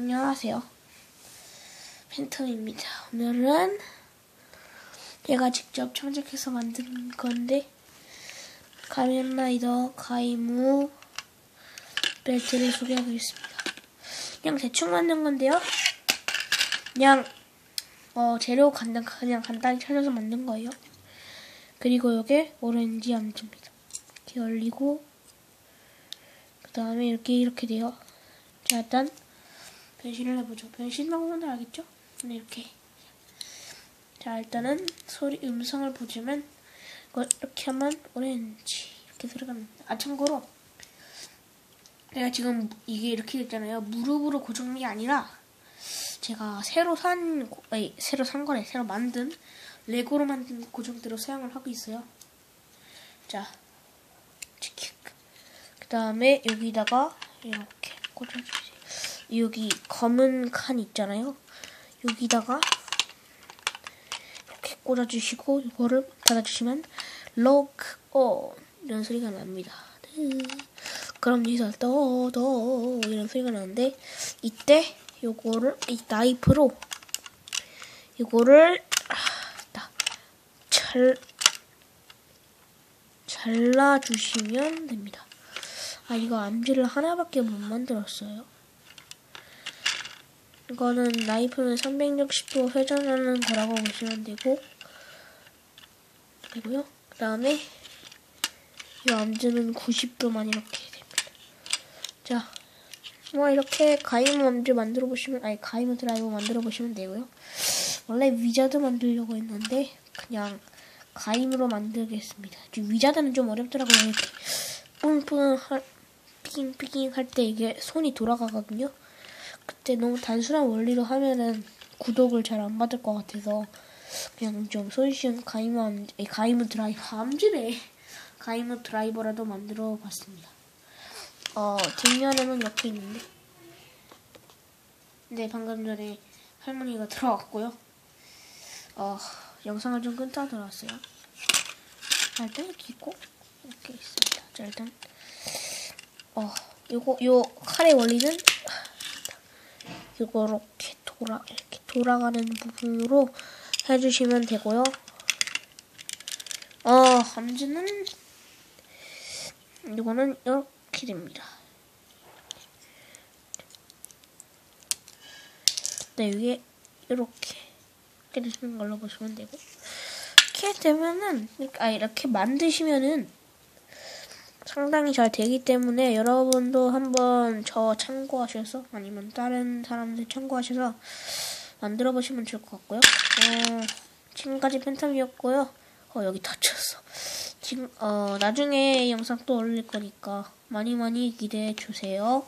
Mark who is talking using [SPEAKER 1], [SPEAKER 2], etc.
[SPEAKER 1] 안녕하세요. 팬텀입니다. 오늘은 제가 직접 창작해서 만든 건데 가면라이더 가이무 벨트를 소개하겠습니다. 그냥 대충 만든 건데요. 그냥 어, 재료 간단, 그냥 간단히 찾아서 만든 거예요. 그리고 이게 오렌지 암즈입니다. 이렇게 열리고 그 다음에 이렇게 이렇게 돼요. 자 일단 변신을 해보죠. 변신 방법은 알겠죠? 네, 이렇게. 자, 일단은 소리, 음성을 보시면, 이걸 이렇게 하면 오렌지. 이렇게 소리가 납니다. 아, 참고로, 제가 지금 이게 이렇게 됐잖아요. 무릎으로 고정한 게 아니라, 제가 새로 산, 고- 아니, 새로 산 거래. 새로 만든, 레고로 만든 고정대로 사용을 하고 있어요. 자. 그 다음에 여기다가 이렇게 꽂아주세요. 여기 검은 칸 있잖아요. 여기다가 이렇게 꽂아주시고 이거를 닫아주시면 lock on 이런 소리가 납니다. 네. 그럼 여기서 떠더 이런 소리가 나는데 이때 요거를 이 나이프로 이거를 아, 잘 잘라주시면 됩니다. 아 이거 암지를 하나밖에 못 만들었어요. 이거는 나이프는 360도 회전하는 거라고 보시면 되고 되고요. 그 다음에 이 암즈는 90도만 이렇게 됩니다. 자, 뭐 이렇게 가이무 암즈 만들어 보시면 아니 가이무 드라이버 만들어 보시면 되고요. 원래 위자드 만들려고 했는데 그냥 가임으로 만들겠습니다. 위자드는 좀 어렵더라고요. 이렇게 뿡뿡 할 삐깅삐깅 할 때 이게 손이 돌아가거든요. 그때 너무 단순한 원리로 하면은 구독을 잘 안 받을 것 같아서 그냥 좀 손쉬운 에, 가이무 드라이버 암즈래 가이무 드라이버라도 만들어 봤습니다. 어 뒷면에는 이렇게 있는데 네 방금 전에 할머니가 들어왔고요. 어 영상을 좀 끊다 들어왔어요. 자, 일단 있고 이렇게 있습니다. 자 일단 어 요거 요 칼의 원리는 이렇게 돌아 이렇게 돌아가는 부분으로 해주시면 되고요. 어 함즈는 이거는 이렇게 됩니다. 네 이게 이렇게 이렇게 되시는 걸로 보시면 되고 이렇게 되면은 아 이렇게 만드시면은 상당히 잘 되기 때문에 여러분도 한번 저 참고하셔서 아니면 다른 사람들 참고하셔서 만들어 보시면 좋을 것 같고요. 어, 지금까지 팬텀이었고요. 어 여기 다쳤어. 지금 어 나중에 영상 또 올릴 거니까 많이 많이 기대해 주세요.